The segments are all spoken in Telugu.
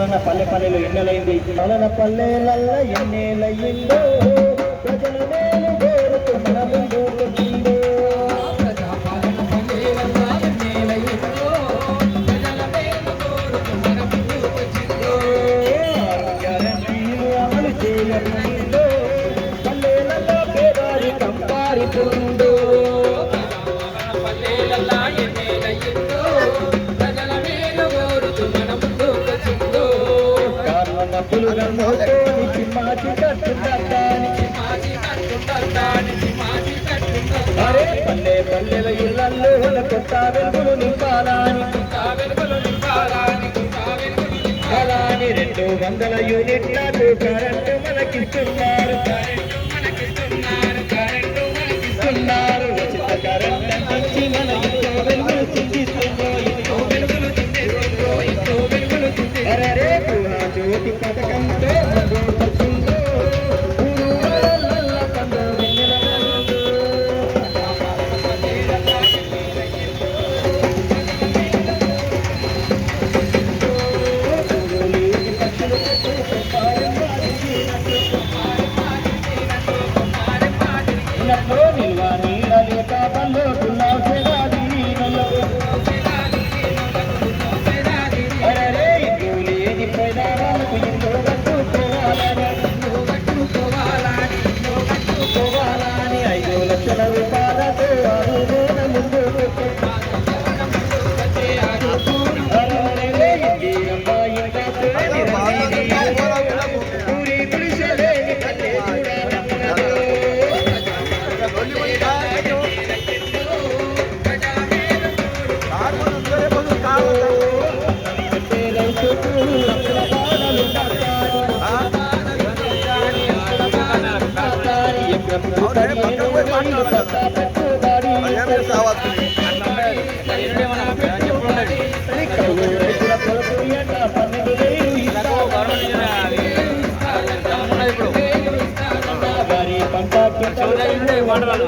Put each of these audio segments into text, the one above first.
పరిపాలన పల్లె పల్లెలు ఎన్నెలైంది? పాలన పల్లెలల్ల ఎన్నేలయ్యిందో ప్రజల మేలు కోరుతూ మన పల్లెలల్లా ఎన్నేలయ్యిందో, ప్రజల మేలు డబ్బులు పులుగా మోతోనికి మాటి మాచి మాజీ మాచి మాజీ కట్టుకుంటానికి, అరే పల్లె పల్లెల ఇళ్ళల్లో కొత్త వెలుగులు నింపాలానికి వెలుగులు నింపాలానికి వెలుగులు నింపాలని. అలాని రెండు వందల యూనిట్లకు కరెంటు మనకిస్తున్నారు కరెంటు మనకిస్తున్నారు కరెంటు మనకిస్తున్నారు ఉచిత కరెంట్ అందించి మన ఉన్నట్లో నిల్వ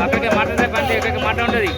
అక్కడికి మాట్లాడే పండి ఇక్కడికి మాట ఉండదు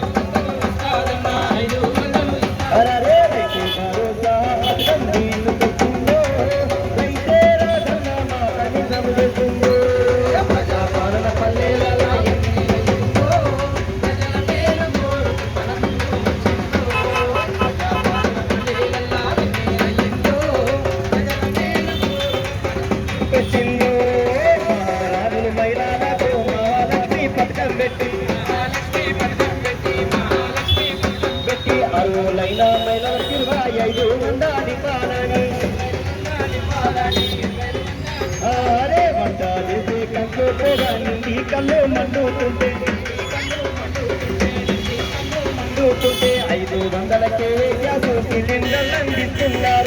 పెట్టి అరువులైన ఇరవై ఐదు ఉండాలి పాలని. అరే వంట చేసి కళ్ళు కూడా కళ్ళు మండుతుంటే మండుతుంటే ఐదు వందలకే గ్యాస్ సిలిండర్లు అందిస్తున్నారు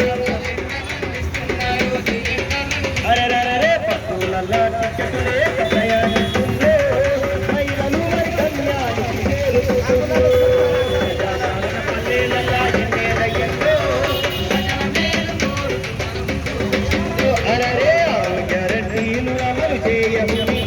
Yeah, yeah, yeah.